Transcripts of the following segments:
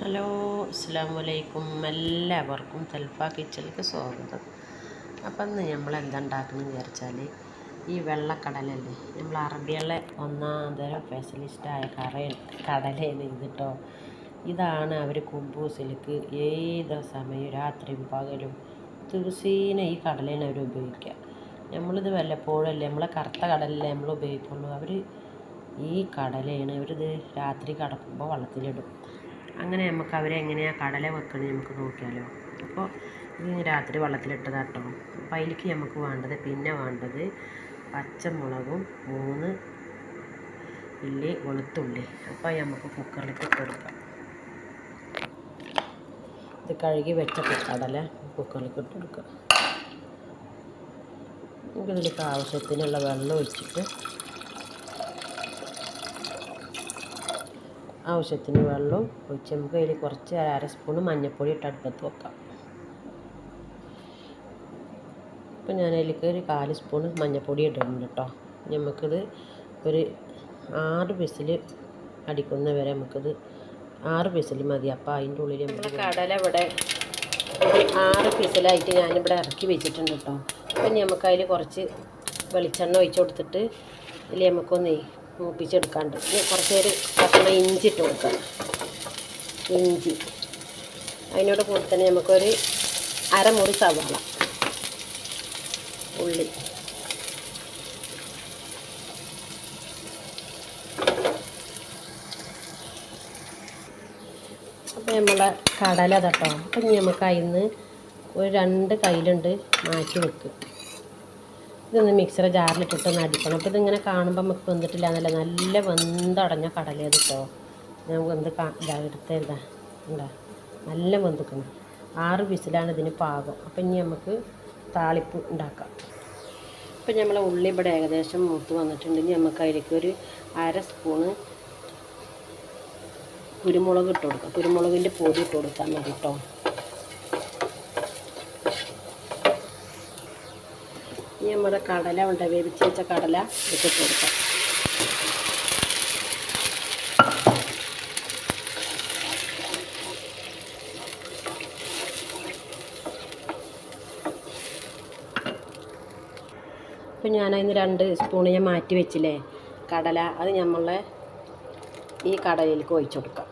Hello അസ്സാം വലൈക്കും എല്ലാവർക്കും തൽഫ കിച്ചണിലേക്ക് സ്വാഗതം. അപ്പം ഇന്ന് നമ്മൾ എന്താ ഉണ്ടാക്കുന്നത് വിചാരിച്ചാൽ ഈ വെള്ളക്കടലല്ലേ. നമ്മൾ അറബികളെ ഒന്നാം തരം സ്പെഷ്യലിസ്റ്റായ കറ കടലയാണ് ഇതിട്ടോ ഇതാണ് അവർ കുബൂസിലേക്ക് ഏത് സമയവും രാത്രിയും പകലും ദിവസേന ഈ കടലയാണ് അവർ ഉപയോഗിക്കുക. നമ്മളിത് വല്ലപ്പോഴല്ലേ നമ്മളെ കറുത്ത കടലല്ലേ നമ്മൾ ഉപയോഗിക്കുള്ളൂ. അവർ ഈ കടലേനെ അവരിത് രാത്രി കിടക്കുമ്പോൾ വെള്ളത്തിലിടും. അങ്ങനെ നമുക്ക് അവരെ എങ്ങനെയാണ് കടല വെക്കുന്നത് നമുക്ക് നോക്കിയാലോ. അപ്പോൾ ഇത് രാത്രി വെള്ളത്തിലിട്ടതാട്ടോ അപ്പോൾ അതിലേക്ക് നമുക്ക് വേണ്ടത് പിന്നെ വേണ്ടത് പച്ചമുളകും മൂന്ന് ഇല്ലി വെളുത്തുള്ളി. അപ്പോൾ നമുക്ക് കുക്കറിലേക്ക് കൊടുക്കാം. ഇത് കഴുകി വെച്ച കടല കുക്കറിലേക്ക് ഇട്ട് കൊടുക്കാം. നമുക്കിതിലേക്ക് ആവശ്യത്തിനുള്ള വെള്ളം ഒഴിച്ചിട്ട് ആവശ്യത്തിന് വെള്ളവും ഒഴിച്ച് നമുക്ക് അതിൽ കുറച്ച് അര സ്പൂൺ മഞ്ഞൾപ്പൊടി ഇട്ട് അടുപ്പത്ത് വെക്കാം. ഇപ്പം ഞാൻ അതിലേക്ക് ഒരു കാൽ സ്പൂൺ മഞ്ഞൾപ്പൊടി ഇടുന്നുണ്ട് കേട്ടോ. നമുക്കിത് ഒരു ആറ് വിസിൽ അടിക്കുന്ന വരെ നമുക്കിത് ആറ് വിസിൽ മതി. അപ്പോൾ അതിന്റെ ഉള്ളിൽ നമ്മൾ കടല ഇവിടെ ഒരു ആറ് വിസിലായിട്ട് ഞാനിവിടെ ഇറക്കി വെച്ചിട്ടുണ്ട് കേട്ടോ. അപ്പം നമുക്കതിൽ കുറച്ച് വെളിച്ചെണ്ണ ഒഴിച്ചു കൊടുത്തിട്ട് ഇതിൽ നമുക്കൊന്നേ മൂപ്പിച്ചെടുക്കാണ്ട് കുറച്ച് നേരം കഷ്ണം ഇഞ്ചി ഇട്ട് കൊടുക്കണം ഇഞ്ചി. അതിനോട് കൂടി തന്നെ നമുക്കൊരു അരമുറി സവാള. ഉള്ളി. അപ്പോൾ നമ്മളെ കടല തട്ടോ അപ്പം നമുക്ക് അതിൽ ഒരു രണ്ട് കയ്യിലുണ്ട് മാറ്റി വെക്കും. ഇതൊന്ന് മിക്സർ ജാറിലിട്ടിട്ടൊന്ന് അടിക്കണം. അപ്പോൾ ഇതിങ്ങനെ കാണുമ്പോൾ നമുക്ക് വന്നിട്ടില്ല എന്നല്ല. നല്ല വെന്തടഞ്ഞ കടലയത് കേട്ടോ ഞാൻ വെന്ത് കാ എടുത്തരുതാ ഉണ്ടാ നല്ല വെന്തുക്കണം. ആറ് വിസിലാണ് ഇതിന് പാകം. അപ്പം ഇനി നമുക്ക് താളിപ്പ് ഉണ്ടാക്കാം. ഇപ്പം നമ്മളെ ഉള്ളി ഇവിടെ ഏകദേശം മൂത്ത് വന്നിട്ടുണ്ട്. ഇനി നമുക്ക് അതിലേക്ക് ഒരു അര സ്പൂണ് കുരുമുളക് ഇട്ട് കൊടുക്കാം. കുരുമുളകിന്റെ പൊടി ഇട്ട് കൊടുത്താൽ മതി കേട്ടോ ഇനി നമ്മുടെ കടല ഉണ്ട്? വേവിച്ച് വെച്ച കടല ഇട്ടിട്ട് കൊടുക്കാം. അപ്പം ഞാനതിന് രണ്ട് സ്പൂൺ ഞാൻ മാറ്റി വെച്ചില്ലേ? കടല അത് നമ്മളെ ഈ കടലിലേക്ക് ഒഴിച്ചു കൊടുക്കാം.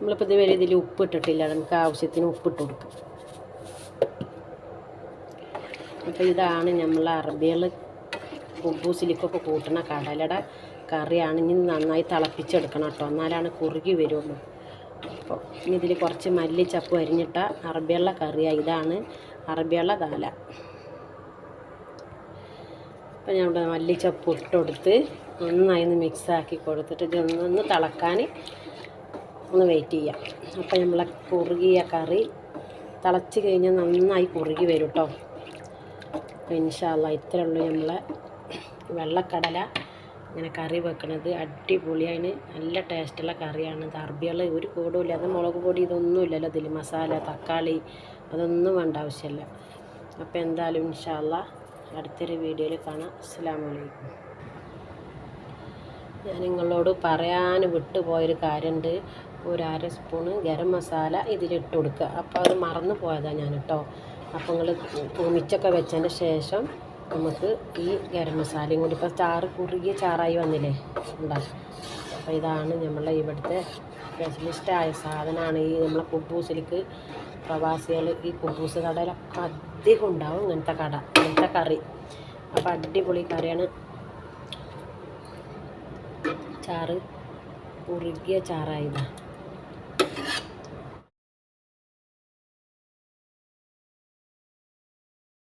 നമ്മളിപ്പോൾ ഇതുവരെ ഇതിൽ ഉപ്പ് ഇട്ടിട്ടില്ല നമുക്ക് ആവശ്യത്തിന് ഉപ്പിട്ട് കൊടുക്കാം. അപ്പോൾ ഇതാണ് നമ്മൾ അറബികൾ കുബൂസിലേക്കൊക്കെ കൂട്ടണ കടലയുടെ കറിയാണ്. ഇനി നന്നായി തിളപ്പിച്ചെടുക്കണം കേട്ടോ. എന്നാലാണ് കുറുകി വരുള്ളൂ. അപ്പോൾ ഇനി ഇതിൽ കുറച്ച് മല്ലിച്ചപ്പ് അരിഞ്ഞിട്ട അറബിയുള്ള കറിയാണ് ഇതാണ് അറബിയുള്ള കാല. അപ്പോൾ ഞാൻ ഇവിടെ മല്ലിച്ചപ്പ് ഇട്ടുകൊടുത്ത് നന്നായി ഒന്ന് മിക്സാക്കി കൊടുത്തിട്ട് ഇതൊന്നൊന്ന് തിളക്കാൻ ഒന്ന് വെയിറ്റ് ചെയ്യാം. അപ്പോൾ നമ്മളെ കുറുകിയ കറി തിളച്ച് കഴിഞ്ഞാൽ നന്നായി കുറുകി വരും കേട്ടോ ഇൻഷാല്ല ഇത്രയേ ഉള്ളൂ നമ്മളെ വെള്ളക്കടല ഇങ്ങനെ കറി വെക്കണത്. അടിപൊളി. അതിന് നല്ല ടേസ്റ്റുള്ള കറിയാണ്. അറബികൾ ഒരു കൂടുമില്ല. അത് മുളക് പൊടി ഇതൊന്നും ഇല്ലല്ലോ ഇതിൽ മസാല തക്കാളി അതൊന്നും വേണ്ട ആവശ്യമില്ല. അപ്പോൾ എന്തായാലും ഇൻഷാല്ല അടുത്തൊരു വീഡിയോയിൽ കാണാം. അസ്സാം വലൈക്കും ഞാൻ നിങ്ങളോട് പറയാൻ വിട്ടുപോയൊരു കാര്യമുണ്ട്. ഒരു അര സ്പൂണ് ഗരം മസാല ഇതിലിട്ട് കൊടുക്കുക. അപ്പോൾ അത് മറന്നു പോയതാണ് ഞാൻ കേട്ടോ അപ്പോൾ നിങ്ങൾ തൂമിച്ചൊക്കെ വെച്ചതിന് ശേഷം നമുക്ക് ഈ ഗരം മസാലയും കൂടി ഇപ്പോൾ ചാറ് കുറുകിയ ചാറായി വന്നില്ലേ? ഉണ്ടാകും അപ്പോൾ ഇതാണ് നമ്മളെ ഇവിടുത്തെ സ്പെഷ്യലിസ്റ്റായ സാധനമാണ് ഈ നമ്മളെ കുബൂസിലേക്ക് പ്രവാസികൾ ഈ കുബൂസ് കടയിലൊക്കെ അധികം ഉണ്ടാവും ഇങ്ങനത്തെ കട ഇങ്ങനത്തെ കറി. അപ്പോൾ അടിപൊളി കറിയാണ്. ചാറ് കുറുകിയ ചാറായതാണ്